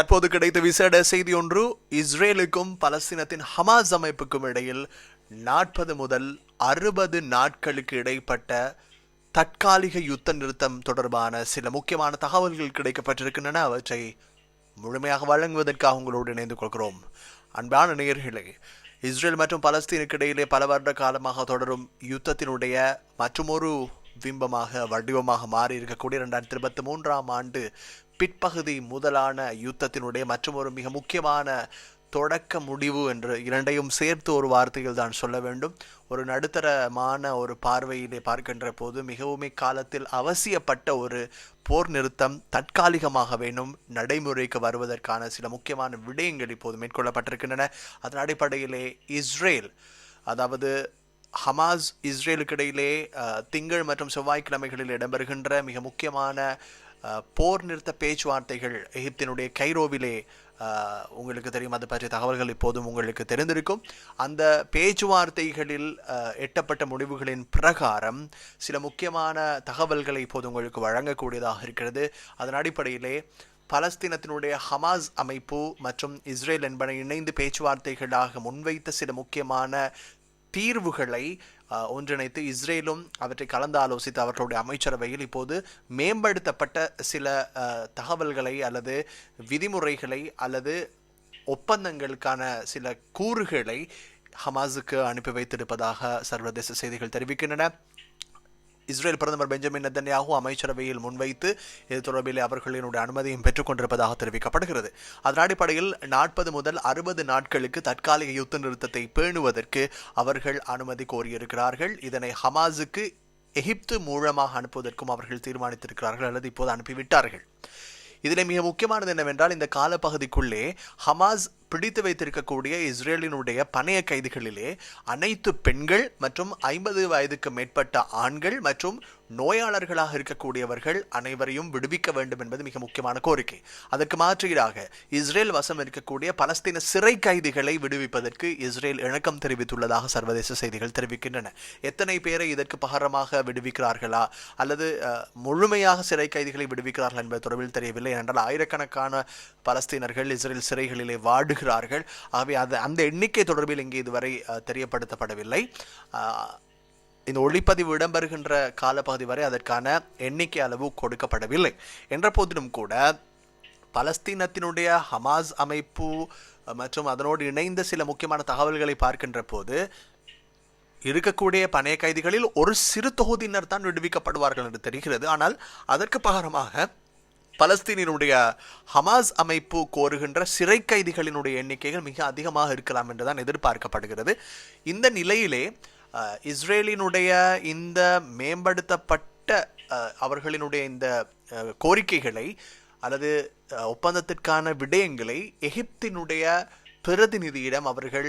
தற்போது கிடைத்த விசேட செய்தி ஒன்று இஸ்ரேலுக்கும் பலஸ்தீனத்தின் ஹமாஸ் அமைப்புக்கும் இடையில் நாற்பது முதல் அறுபது நாட்களுக்கு இடைப்பட்ட தற்காலிக யுத்த நிறுத்தம் தொடர்பான சில முக்கியமான தகவல்கள் கிடைக்கப்பட்டிருக்கின்றன. அவற்றை முழுமையாக வழங்குவதற்காக உங்களோடு இணைந்து கொள்கிறோம். அன்பான நேயர்களே இஸ்ரேல் மற்றும் பலஸ்தீனுக்கு இடையிலே பல வருட காலமாக தொடரும் யுத்தத்தினுடைய மற்றுமொரு பிம்பமாக வடிவமாக மாறி இருக்கக்கூடிய ரெண்டாயிரத்தி இருபத்தி மூன்றாம் ஆண்டு பிற்பகுதி முதலான யுத்தத்தினுடைய மற்றொரு மிக முக்கியமான தொடக்க முடிவு என்று இரண்டையும் சேர்த்து ஒரு வார்த்தையில் தான் சொல்ல வேண்டும். ஒரு நடுத்தரமான ஒரு பார்வையிலே பார்க்கின்ற போது மிகவும் காலத்தில் அவசியப்பட்ட ஒரு போர் நிறுத்தம் தற்காலிகமாக வேணும் நடைமுறைக்கு வருவதற்கான சில முக்கியமான விடயங்கள் இப்போது மேற்கொள்ளப்பட்டிருக்கின்றன. அதன் அடிப்படையிலே இஸ்ரேல் அதாவது ஹமாஸ் இஸ்ரேலுக்கிடையிலே திங்கள் மற்றும் செவ்வாய்க்கிழமைகளில் இடம்பெறுகின்ற மிக முக்கியமான போர் நிறுத்த பேச்சுவார்த்தைகள் எகிப்தினுடைய கைரோவிலே உங்களுக்கு தெரியும். அது பற்றிய தகவல்கள் இப்போதும் உங்களுக்கு தெரிந்திருக்கும். அந்த பேச்சுவார்த்தைகளில் எட்டப்பட்ட முடிவுகளின் பிரகாரம் சில முக்கியமான தகவல்களை இப்போது உங்களுக்கு வழங்கக்கூடியதாக இருக்கிறது. அதன் அடிப்படையிலே பலஸ்தீனத்தினுடைய ஹமாஸ் அமைப்பு மற்றும் இஸ்ரேல் என்பன இணைந்து பேச்சுவார்த்தைகளாக முன்வைத்த சில முக்கியமான தீர்வுகளை ஒன்றிணைத்து இஸ்ரேலும் அவற்றை கலந்து ஆலோசித்து அவர்களுடைய அமைச்சரவையில் இப்போது மேம்படுத்தப்பட்ட சில தகவல்களை அல்லது விதிமுறைகளை அல்லது ஒப்பந்தங்களுக்கான சில கூறுகளை ஹமாஸுக்கு அனுப்பி வைத்திருப்பதாக சர்வதேச செய்திகள் தெரிவிக்கின்றன. இஸ்ரேல் பிரதமர் பெஞ்சமின் நெத்தன்யாகு அமைச்சரவையில் முன்வைத்து இது தொடர்பில் அவர்களினுடைய அனுமதியும் பெற்றுக்கொண்டிருப்பதாக தெரிவிக்கப்படுகிறது. அதன் அடிப்படையில் நாற்பது முதல் அறுபது நாட்களுக்கு தற்காலிக யுத்த நிறுத்தத்தை பேணுவதற்கு அவர்கள் அனுமதி கோரியிருக்கிறார்கள். இதனை ஹமாஸுக்கு எகிப்து மூலமாக அனுப்புவதற்கும் அவர்கள் தீர்மானித்திருக்கிறார்கள் அல்லது இப்போது அனுப்பிவிட்டார்கள். இதில் மிக முக்கியமானது என்னவென்றால் இந்த காலப்பகுதிக்குள்ளே ஹமாஸ் பிடித்து வைத்திருக்கக்கூடிய இஸ்ரேலினுடைய பணைய கைதிகளிலே அனைத்து பெண்கள் மற்றும் ஐம்பது வயதுக்கு மேற்பட்ட ஆண்கள் மற்றும் நோயாளர்களாக இருக்கக்கூடியவர்கள் அனைவரையும் விடுவிக்க வேண்டும் என்பது மிக முக்கியமான கோரிக்கை. அதற்கு மாற்றீடாக இஸ்ரேல் வசம் இருக்கக்கூடிய பலஸ்தீன சிறை கைதிகளை விடுவிப்பதற்கு இஸ்ரேல் இணக்கம் தெரிவித்துள்ளதாக சர்வதேச செய்திகள் தெரிவிக்கின்றன. எத்தனை பேரை இதற்கு பகரமாக விடுவிக்கிறார்களா? அல்லது முழுமையாக சிறை கைதிகளை விடுவிக்கிறார்கள் என்பது தொடர்பில் தெரியவில்லை. என்றால் ஆயிரக்கணக்கான பலஸ்தீனர்கள் இஸ்ரேல் சிறைகளிலே வாடுகிறார்கள் ஆகவே அது அந்த எண்ணிக்கை தொடர்பில் இங்கே இதுவரை தெரியப்படுத்தப்படவில்லை. இந்த ஒளிப்பதிவு இடம்பெறுகின்ற காலப்பகுதி வரை அதற்கான எண்ணிக்கை அளவு கொடுக்கப்படவில்லை. என்ற போதிலும் கூட பலஸ்தீனத்தினுடைய ஹமாஸ் அமைப்பு மற்றும் அதனோடு இணைந்த சில முக்கியமான தகவல்களை பார்க்கின்ற போது இருக்கக்கூடிய பணைய கைதிகளில் ஒரு சிறு தொகுதியினர் தான் விடுவிக்கப்படுவார்கள் என்று தெரிகிறது. ஆனால் அதற்கு பகரமாக பலஸ்தீனினுடைய ஹமாஸ் அமைப்பு கோருகின்ற சிறை கைதிகளினுடைய எண்ணிக்கைகள் மிக அதிகமாக இருக்கலாம் என்றுதான் எதிர்பார்க்கப்படுகிறது. இந்த நிலையிலே இஸ்ரேலினுடைய இந்த மேம்படுத்தப்பட்ட அவர்களினுடைய இந்த கோரிக்கைகளை அல்லது ஒப்பந்தத்திற்கான விடயங்களை எகிப்தினுடைய பிரதிநிதியிடம் அவர்கள்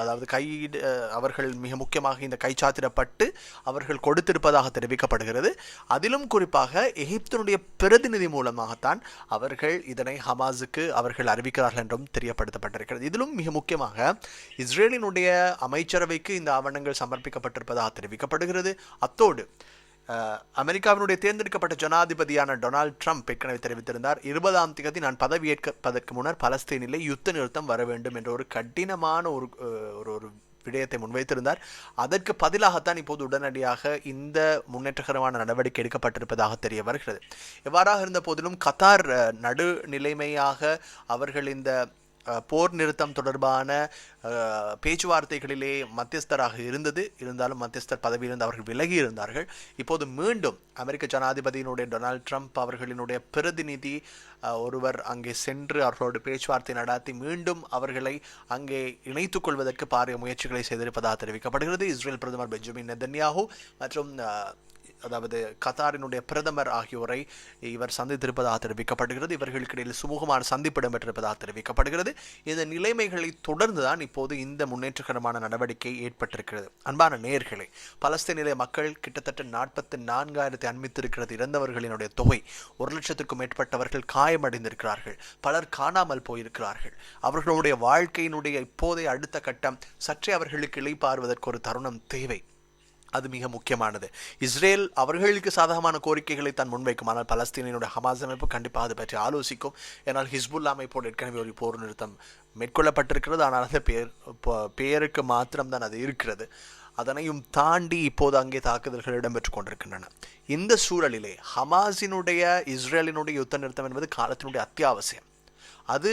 அதாவது கையீடு அவர்கள் மிக முக்கியமாக இந்த கைச்சாத்திடப்பட்டு அவர்கள் கொடுத்திருப்பதாக தெரிவிக்கப்படுகிறது. அதிலும் குறிப்பாக எகிப்தினுடைய பிரதிநிதி மூலமாகத்தான் அவர்கள் இதனை ஹமாஸுக்கு அவர்கள் அறிவிக்கிறார்கள் என்றும் தெரியப்படுத்தப்பட்டிருக்கிறது. இதிலும் மிக முக்கியமாக இஸ்ரேலினுடைய அமைச்சரவைக்கு இந்த ஆவணங்கள் சமர்ப்பிக்கப்பட்டிருப்பதாக தெரிவிக்கப்படுகிறது. அத்தோடு அமெரிக்காவினுடைய தேர்ந்தெடுக்கப்பட்ட ஜனாதிபதியான டொனால்ட் ட்ரம்ப் ஏற்கனவே தெரிவித்திருந்தார். இருபதாம் தேதி நான் பதவியேற்பதற்கு முன்னர் பலஸ்தீனிலே யுத்த நிறுத்தம் வர வேண்டும் என்ற ஒரு கடினமான ஒரு ஒரு ஒரு விடயத்தை முன்வைத்திருந்தார். அதற்கு பதிலாகத்தான் இப்போது உடனடியாக இந்த முன்னேற்றகரமான நடவடிக்கை எடுக்கப்பட்டிருப்பதாக தெரிய வருகிறது. எவ்வாறாக இருந்த போதிலும் கத்தார் நடுநிலைமையாக அவர்கள் இந்த போர் நிறுத்தம் தொடர்பான பேச்சுவார்த்தைகளிலே மத்தியஸ்தராக இருந்தது. இருந்தாலும் மத்தியஸ்தர் பதவியிலிருந்து அவர்கள் விலகி இருந்தார்கள். இப்போது மீண்டும் அமெரிக்க ஜனாதிபதியினுடைய டொனால்ட் ட்ரம்ப் அவர்களினுடைய பிரதிநிதி ஒருவர் அங்கே சென்று அவர்களோடு பேச்சுவார்த்தை நடத்தி மீண்டும் அவர்களை அங்கே இணைத்துக் கொள்வதற்கு பாரிய முயற்சிகளை செய்திருப்பதாக தெரிவிக்கப்படுகிறது. இஸ்ரேல் பிரதமர் பெஞ்சமின் நெதன்யாஹூ மற்றும் அதாவது கத்தாரினுடைய பிரதமர் ஆகியோரை இவர் சந்தித்திருப்பதாக தெரிவிக்கப்படுகிறது. இவர்களுக்கு இடையில் சுமூகமான சந்திப்பு இடம்பெற்றிருப்பதாக தெரிவிக்கப்படுகிறது. இந்த நிலைமைகளை தொடர்ந்துதான் இப்போது இந்த முன்னேற்றகரமான நடவடிக்கை ஏற்பட்டிருக்கிறது. அன்பான நேர்களை பலஸ்தீனிலே மக்கள் கிட்டத்தட்ட நாற்பத்தி நான்காயிரத்தை அண்மித்திருக்கிறது. இறந்தவர்களினுடைய தொகை ஒரு லட்சத்துக்கும் மேற்பட்டவர்கள் காயமடைந்திருக்கிறார்கள். பலர் காணாமல் போயிருக்கிறார்கள். அவர்களுடைய வாழ்க்கையினுடைய இப்போதைய அடுத்த கட்டம் சற்றே அவர்களுக்கு இளைப்பாறுவதற்கு ஒரு தருணம் தேவை. அது மிக முக்கியமானது. இஸ்ரேல் அவர்களுக்கு சாதகமான கோரிக்கைகளை தான் முன்வைக்கும். ஆனால் பலஸ்தீனினுடைய ஹமாஸ் அமைப்பு கண்டிப்பாக அது பற்றி ஆலோசிக்கும். ஏன்னால் ஹிஸ்புல்லா அமைப்போடு ஏற்கனவே ஒரு போர் நிறுத்தம் மேற்கொள்ளப்பட்டிருக்கிறது. ஆனால் அந்த பேர் பெயருக்கு மாத்திரம்தான் அது இருக்கிறது. அதனையும் தாண்டி இப்போது அங்கே தாக்குதல்கள் இடம்பெற்றுக் கொண்டிருக்கின்றன. இந்த சூழலிலே ஹமாஸினுடைய இஸ்ரேலினுடைய யுத்த நிறுத்தம் என்பது காலத்தினுடைய அத்தியாவசியம். அது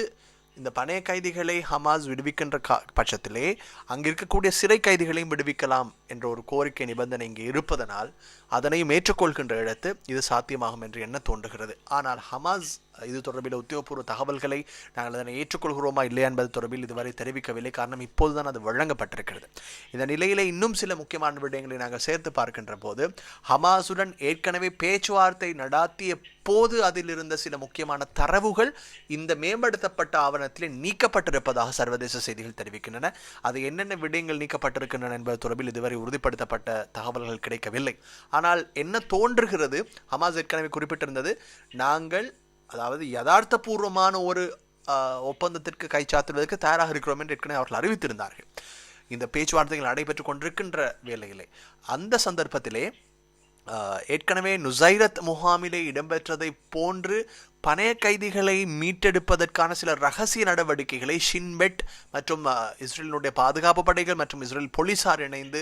இந்த பணைய கைதிகளை ஹமாஸ் விடுவிக்கின்ற கா பட்சத்திலே அங்கே இருக்கக்கூடிய சிறை கைதிகளையும் விடுவிக்கலாம் என்ற ஒரு கோரிக்கை நிபந்தனை இங்கே இருப்பதனால் அதனையும் ஏற்றுக்கொள்கின்ற இடத்து இது சாத்தியமாகும் என்று என்ன தோன்றுகிறது. ஆனால் ஹமாஸ் இது தொடர்பில் உத்தியோகபூர்வ தகவல்களை நாங்கள் அதனை ஏற்றுக்கொள்கிறோமா இல்லையா என்பது தொடர்பில் இதுவரை தெரிவிக்கவில்லை. காரணம் இப்போதுதான் அது வழங்கப்பட்டிருக்கிறது. இந்த நிலையில் இன்னும் சில முக்கியமான விடயங்களை நாங்கள் சேர்த்து பார்க்கின்ற போது ஹமாஸுடன் ஏற்கனவே பேச்சுவார்த்தை நடாத்திய போது அதில் இருந்த சில முக்கியமான தரவுகள் இந்த மேம்படுத்தப்பட்ட ஆவணத்திலே நீக்கப்பட்டிருப்பதாக சர்வதேச செய்திகள் தெரிவிக்கின்றன. அது என்னென்ன விடயங்கள் நீக்கப்பட்டிருக்கின்றன என்பது தொடர்பில் இதுவரை உறுதிப்படுத்தப்பட்ட தகவல்கள் கிடைக்கவில்லை. ஆனால் என்ன தோன்றுகிறது? ஹமாஸ் ஏற்கனவே குறிப்பிட்டிருந்தது நாங்கள் அதாவது யதார்த்தபூர்வமான ஒரு ஒப்பந்தத்திற்கு கைச்சாத்துவதற்கு தயாராக இருக்கிறோம் என்று ஏற்கனவே அவர்கள் அறிவித்திருந்தார்கள். இந்த பேச்சுவார்த்தைகள் நடைபெற்றுக் கொண்டிருக்கின்ற வேளையிலே. அந்த சந்தர்ப்பத்திலே ஏற்கனவே நுசைரத் முகாமிலே இடம்பெற்றதை போன்று பணைய கைதிகளை மீட்டெடுப்பதற்கான சில ரகசிய நடவடிக்கைகளை ஷின்பெட் மற்றும் இஸ்ரேலினுடைய பாதுகாப்பு படைகள் மற்றும் இஸ்ரேல் போலீசார் இணைந்து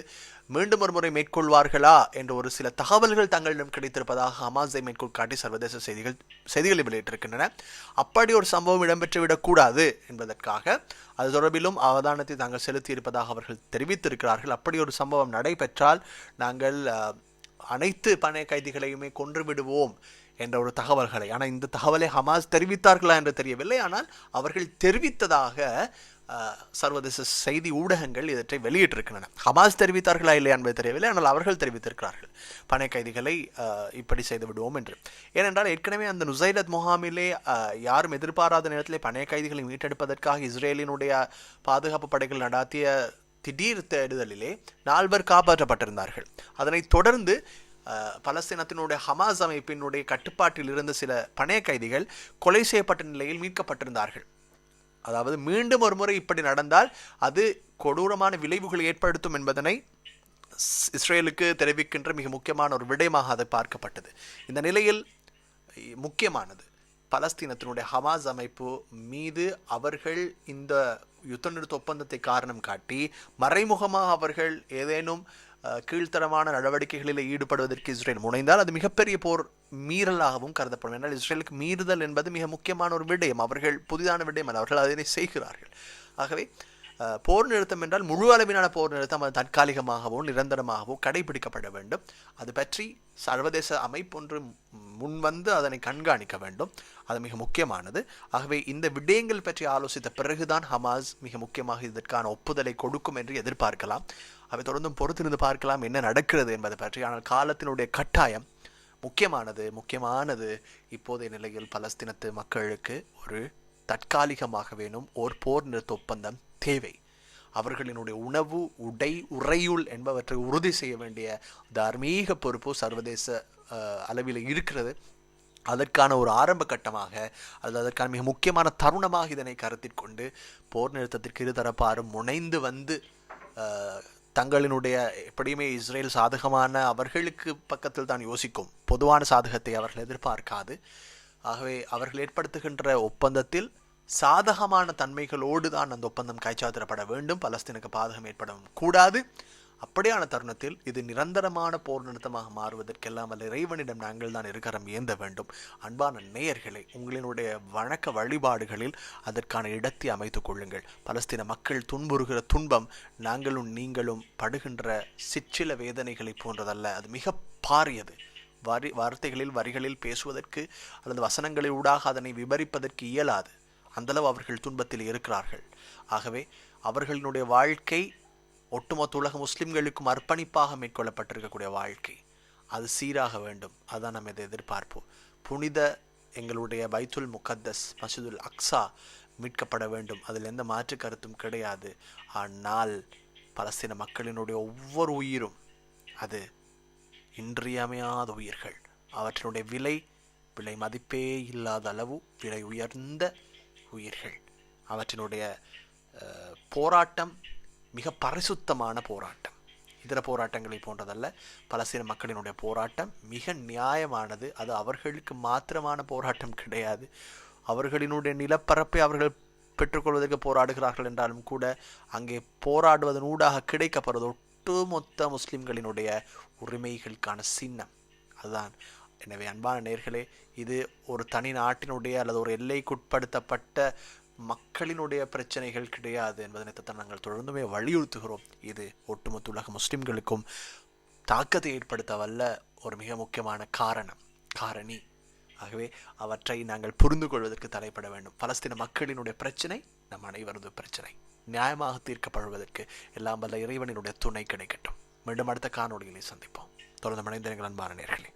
மீண்டும் ஒரு முறை மேற்கொள்வார்களா என்ற ஒரு சில தகவல்கள் தங்களிடம் கிடைத்திருப்பதாக ஹமாஸை மேற்கோள் காட்டி சர்வதேச செய்திகள் செய்திகளை வெளியிட்டிருக்கின்றன. அப்படி ஒரு சம்பவம் இடம்பெற்று விடக்கூடாது என்பதற்காக அது தொடர்பிலும் அவதானத்தை தாங்கள் செலுத்தியிருப்பதாக அவர்கள் தெரிவித்திருக்கிறார்கள். அப்படி ஒரு சம்பவம் நடைபெற்றால் நாங்கள் அனைத்து பணைய கைதிகளையுமே கொன்று விடுவோம் என்ற ஒரு தகவல்களை. ஆனால் இந்த தகவலை ஹமாஸ் தெரிவித்தார்களா என்று தெரியவில்லை. ஆனால் அவர்கள் தெரிவித்ததாக சர்வதேச செய்தி ஊடகங்கள் இவற்றை வெளியிட்டிருக்கின்றன. ஹமாஸ் தெரிவித்தார்களா இல்லையா என்பது தெரியவில்லை. ஆனால் அவர்கள் தெரிவித்திருக்கிறார்கள். பனை கைதிகளை இப்படி செய்து விடுவோம் என்று. ஏனென்றால் ஏற்கனவே அந்த நுசைரத் முகாமிலே யாரும் எதிர்பாராத நேரத்திலே பனை கைதிகளை மீட்டெடுப்பதற்காக இஸ்ரேலினுடைய பாதுகாப்பு படைகள் நடாத்திய திடீர் தேடுதலிலே நால்வர் காப்பாற்றப்பட்டிருந்தார்கள். அதனைத் தொடர்ந்து பலஸ்தீனத்தினுடைய ஹமாஸ் அமைப்பினுடைய கட்டுப்பாட்டில் இருந்த சில பணைய கைதிகள் கொலை செய்யப்பட்ட நிலையில் மீட்கப்பட்டிருந்தார்கள். அதாவது மீண்டும் ஒரு முறை இப்படி நடந்தால் அது கொடூரமான விளைவுகளை ஏற்படுத்தும் என்பதனை இஸ்ரேலுக்கு தெரிவிக்கின்ற மிக முக்கியமான ஒரு விடயமாக அது பார்க்கப்பட்டது. இந்த நிலையில் முக்கியமானது பலஸ்தீனத்தினுடைய ஹமாஸ் அமைப்பு மீது அவர்கள் இந்த யுத்த நிறுத்த ஒப்பந்தத்தை காரணம் காட்டி மறைமுகமாக அவர்கள் ஏதேனும் கீழ்த்தரமான நடவடிக்கைகளில் ஈடுபடுவதற்கு இஸ்ரேல் முனைந்தால் அது மிகப்பெரிய போர் மீறலாகவும் கருதப்படும். என்றால் இஸ்ரேலுக்கு மீறுதல் என்பது மிக முக்கியமான ஒரு விடயம். அவர்கள் புதிதான விடயம் அல்ல அவர்கள் அதனை செய்கிறார்கள். ஆகவே போர் நிறுத்தம் என்றால் முழு அளவிலான போர் நிறுத்தம் அது தற்காலிகமாகவோ நிரந்தரமாகவோ கடைபிடிக்கப்பட வேண்டும். அது பற்றி சர்வதேச அமைப்பொன்று முன்வந்து அதனை கண்காணிக்க வேண்டும். அது மிக முக்கியமானது. ஆகவே இந்த விடயங்கள் பற்றி ஆலோசித்த பிறகுதான் ஹமாஸ் மிக முக்கியமாக இதற்கான ஒப்புதலை கொடுக்கும் என்று எதிர்பார்க்கலாம். அவை தொடர்ந்தும் பொறுத்திருந்து பார்க்கலாம் என்ன நடக்கிறது என்பதை பற்றி. ஆனால் காலத்தினுடைய கட்டாயம் முக்கியமானது முக்கியமானது இப்போதைய நிலையில் பலஸ்தீனத்து மக்களுக்கு ஒரு தற்காலிகமாக வேணும். ஓர் போர் நிறுத்த ஒப்பந்தம். தேவை. அவர்களினுடைய உணவு உடை உறையுள் என்பவற்றை உறுதி செய்ய வேண்டிய தார்மீக பொறுப்பு சர்வதேச அளவில் இருக்கிறது. அதற்கான ஒரு ஆரம்ப கட்டமாக அல்லது அதற்கான மிக முக்கியமான தருணமாக இதனை கருத்தில் கொண்டு போர் நிறுத்தத்திற்கு இருதரப்பாரும் முனைந்து வந்து தங்களினுடைய எப்படியுமே இஸ்ரேல் சாதகமான அவர்களுக்கு பக்கத்தில் தான் யோசிக்கும் பொதுவான சாதகத்தை அவர்கள் எதிர்பார்க்காது. ஆகவே அவர்கள் ஏற்படுத்துகின்ற ஒப்பந்தத்தில் சாதகமான தன்மைகளோடு தான் அந்த ஒப்பந்தம் கைச்சாத்திடப்பட வேண்டும். பலஸ்தீனுக்கு பாதகம் ஏற்படவும் கூடாது. அப்படியான தருணத்தில் இது நிரந்தரமான போர் நிறுத்தமாக மாறுவதற்கெல்லாம் அல்ல இறைவனிடம் நாங்கள் தான் இருக்கிறோம் ஏந்த வேண்டும். அன்பான நேயர்களை உங்களினுடைய வணக்க வழிபாடுகளில் அதற்கான இடத்தை அமைத்துக் கொள்ளுங்கள். பலஸ்தீன மக்கள் துன்புறுகிற துன்பம் நாங்களும் நீங்களும் படுகின்ற சிற்சில வேதனைகளை போன்றதல்ல. அது மிக பாரியது. வரி வார்த்தைகளில் வரிகளில் பேசுவதற்கு அல்லது வசனங்களில் ஊடாக அதனை விவரிப்பதற்கு இயலாது. அந்தளவு அவர்கள் துன்பத்தில் இருக்கிறார்கள். ஆகவே அவர்களினுடைய வாழ்க்கை ஒட்டுமொத்த உலக முஸ்லிம்களுக்கும் அர்ப்பணிப்பாக மேற்கொள்ளப்பட்டிருக்கக்கூடிய வாழ்க்கை. அது சீராக வேண்டும். அதுதான் நம்ம இதை எதிர்பார்ப்போம். புனித எங்களுடைய பைத்துல் முகத்தஸ் மசூதுல் அக்ஸா மீட்கப்பட வேண்டும். அதில் எந்த மாற்று கருத்தும் கிடையாது. ஆனால் பலஸ்தீன மக்களினுடைய ஒவ்வொரு உயிரும் அது இன்றியமையாத உயிர்கள். அவற்றினுடைய விலை விலை மதிப்பே இல்லாத அளவு விலை உயர்ந்த உயிர்கள். அவற்றினுடைய போராட்டம் மிக பரிசுத்தமான போராட்டம். இதர போராட்டங்களை போன்றதல்ல பலஸ்தீன மக்களினுடைய போராட்டம் மிக நியாயமானது. அது அவர்களுக்கு மாத்திரமான போராட்டம் கிடையாது. அவர்களினுடைய நிலப்பரப்பை அவர்கள் பெற்றுக்கொள்வதற்கு போராடுகிறார்கள் என்றாலும் கூட அங்கே போராடுவதன் ஊடாக கிடைக்கப்படுவது ஒட்டுமொத்த முஸ்லிம்களினுடைய உரிமைகளுக்கான சின்னம். அதுதான் எனவே அன்பான நேர்களே இது ஒரு தனி நாட்டினுடைய அல்லது ஒரு எல்லைக்குட்படுத்தப்பட்ட மக்களினுடைய பிரச்சனைகள் கிடையாது என்பதனை நாங்கள் தொடர்ந்துமே வலியுறுத்துகிறோம். இது ஒட்டுமொத்த உலக முஸ்லிம்களுக்கும் தாக்கத்தை ஏற்படுத்த வல்ல ஒரு மிக முக்கியமான காரணம் காரணி. ஆகவே அவற்றை நாங்கள் புரிந்து கொள்வதற்கு தலைப்பட வேண்டும். பலஸ்தீன மக்களினுடைய பிரச்சனை நம் அனைவரது பிரச்சனை. நியாயமாக தீர்க்கப்படுவதற்கு எல்லாம் வல்ல இறைவனினுடைய துணை கிடைக்கட்டும். மீண்டும் அடுத்த காணொளிகளை சந்திப்போம். தொடர்ந்து மனிதர்கள் அன்பான நேர்களே.